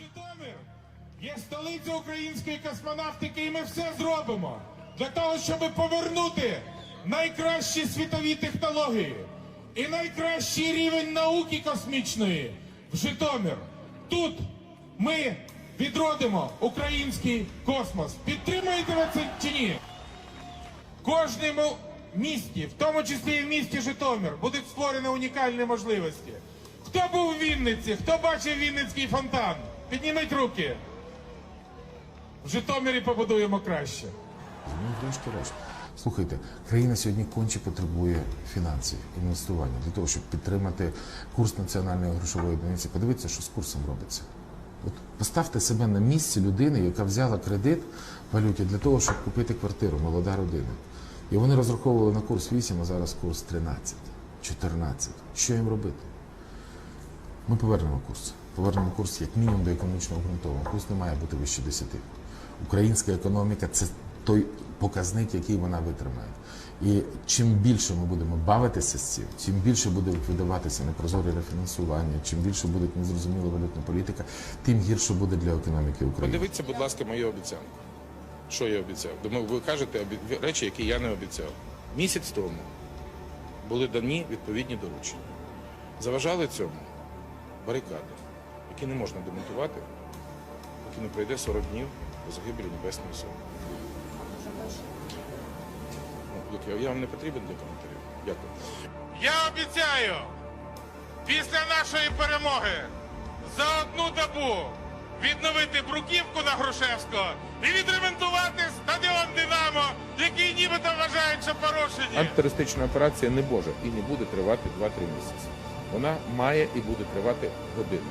Житомир є столиця української космонавтики, і ми все зробимо для того, щоб повернути найкращі світові технології і найкращий рівень науки космічної в Житомир. Тут ми відродимо український космос. Підтримуєте ви це чи ні? Кожному місті, в тому числі і в місті Житомир, будуть створені унікальні можливості. Хто був в Вінниці? Хто бачив Вінницький фонтан? Підніміть руки. В Житомирі побудуємо краще. Ну, трошки раз. Слухайте, країна сьогодні конче потребує фінансів, інвестування для того, щоб підтримати курс національної грошової одиниці. Подивіться, що з курсом робиться. От поставте себе на місці людини, яка взяла кредит в валюті для того, щоб купити квартиру, молода родина. І вони розраховували на курс 8, а зараз курс 13, 14. Що їм робити? Ми повернемо курс. Повернемо курс як мінімум до економічно обґрунтованого. Курс не має бути вище 10. Українська економіка це той показник, який вона витримає. І чим більше ми будемо бавитися з цим, чим більше буде видаватися непрозоре рефінансування, чим більше буде незрозуміла валютна політика, тим гірше буде для економіки України. Подивіться, будь ласка, мою обіцянку. Що я обіцяв? Думаю, ви кажете речі, які я не обіцяв. Місяць тому були дані відповідні доручення. Заважали цьому барикади, які не можна демонтувати, поки не пройде 40 днів до загибелі Небесної Сотні. Ну, я вам не потрібен для коментарів. Дякую. Я обіцяю після нашої перемоги за одну добу відновити бруківку на Грушевського і відремонтувати стадіон Динамо, який нібито вважають, що порушені. Антитерористична операція не може і не буде тривати 2-3 місяці. Вона має і буде тривати години.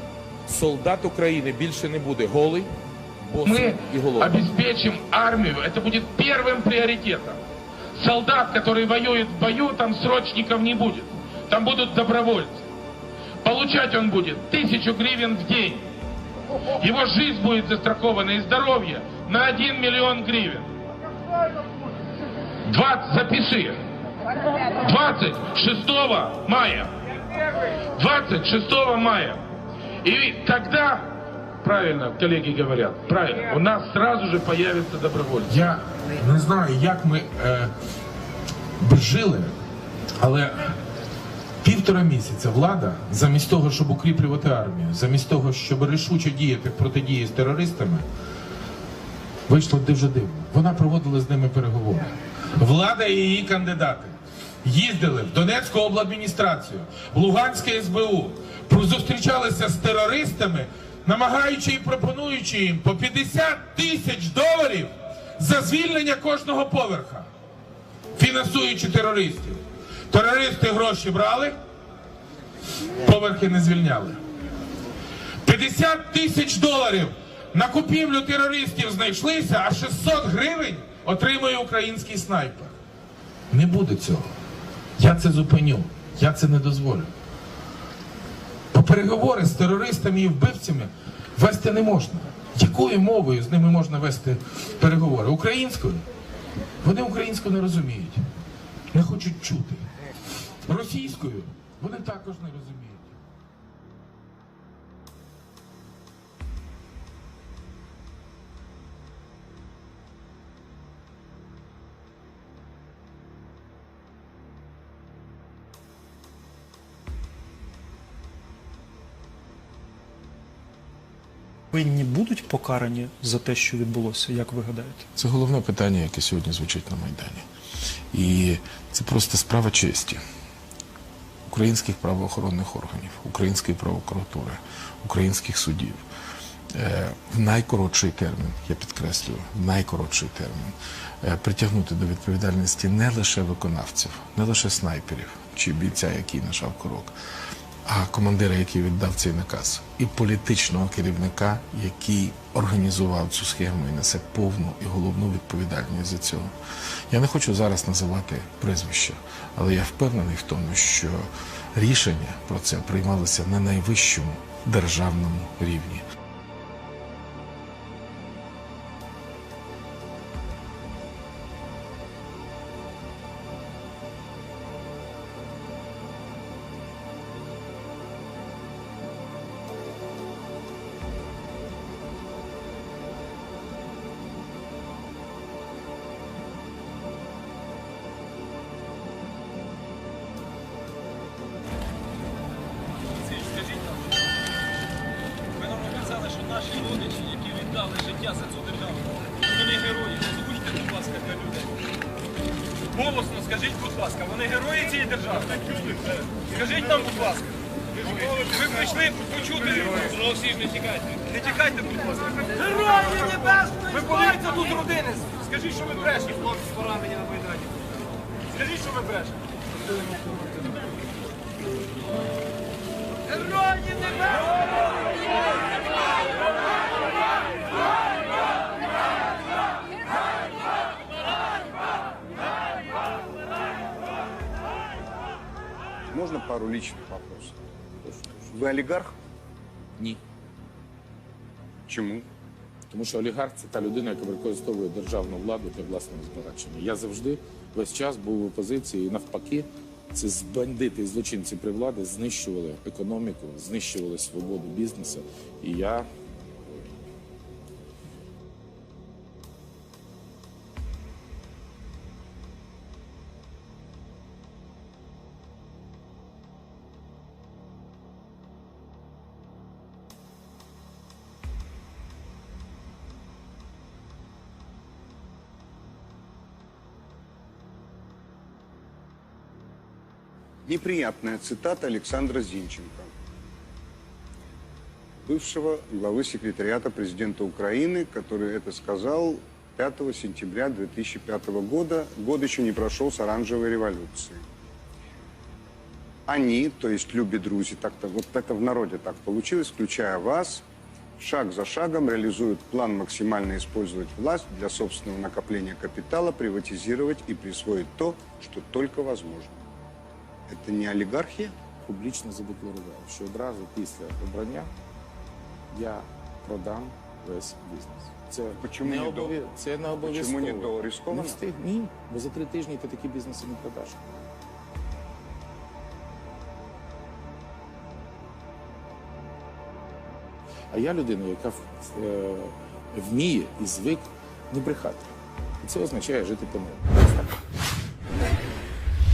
Солдат України більше не буде голий, босий Мы і голодний. обеспечим армию. Это будет первым приоритетом. Солдат, который воюет в бою, там срочников не будет. Там будут добровольцы. Получать он будет тысячу гривен в день. Его жизнь будет застрахована и здоровье на 1 миллион гривен. 20, запиши. 26 мая. 26 мая. И тогда, правильно коллеги говорят, правильно, у нас сразу же появятся добровольцы. Я не знаю, як ми е, б жили, але півтора місяця влада, замість того, щоб укріплювати армію, замість того, щоб рішуче діяти протидії з терористами, вийшло дуже дивно. Вона проводила з ними переговори. Влада і її кандидати їздили в Донецьку обладміністрацію, в Луганське СБУ, зустрічалися з терористами, намагаючи і пропонуючи їм по 50 тисяч доларів за звільнення кожного поверха, фінансуючи терористів. Терористи гроші брали, поверхи не звільняли. 50 тисяч доларів на купівлю терористів знайшлися, а 600 гривень отримує український снайпер. Не буде цього. Я це зупиню. Я це не дозволю. Бо переговори з терористами і вбивцями вести не можна. Якою мовою з ними можна вести переговори? Українською? Вони українську не розуміють, не хочуть чути. Російською вони також не розуміють. Винні будуть покарані за те, що відбулося, як ви гадаєте? Це головне питання, яке сьогодні звучить на Майдані. І це просто справа честі українських правоохоронних органів, української прокуратури, українських судів. Е, В найкоротший термін, я підкреслюю, в найкоротший термін е, притягнути до відповідальності не лише виконавців, не лише снайперів чи бійця, який нажав курок, а командира, який віддав цей наказ, і політичного керівника, який організував цю схему і несе повну і головну відповідальність за цього. Я не хочу зараз називати прізвища, але я впевнений в тому, що рішення про це приймалося на найвищому державному рівні. Наші родичі, які віддали життя за цю державу. Вони герої. Озвучте, будь ласка, для людей. Голосно скажіть, будь ласка, вони герої цієї держави. Скажіть нам, будь ласка. Ви прийшли почути. Всі ж не тікайте. Не тікайте, будь ласка. Герої небесної! Ви боїться тут родини. Скажіть, що ви брешете. Хлопці поранені на Майдані. Скажіть, що ви брешете. Герої небесної! Пару личных вопросов? Вы олігарх? Ні. Чому? Тому що олігарх це та людина, яка використовує державну владу для власного збагачення. Я завжди весь час був в опозиції і навпаки. Це бандити і злочинці при влади знищували економіку, знищували свободу бізнесу. І я Неприятная цитата Александра Зинченко, бывшего главы секретариата президента Украины, который это сказал 5 сентября 2005 года. Год еще не прошел с оранжевой революции. Они, то есть Люби Друзи, так-то, вот это в народе так получилось, включая вас, шаг за шагом реализуют план максимально использовать власть для собственного накопления капитала, приватизировать и присвоить то, что только возможно. Это не олигархия? публічно задекларував, що одразу після обрання я продам весь бізнес. Це Почему не не до? Це не обов'язково. не до? Ризиковано? Не встиг, ні, бо за три тижні ти такі бізнеси не продаш. А я людина, яка е, вміє і звик не брехати. І це означає жити по новому.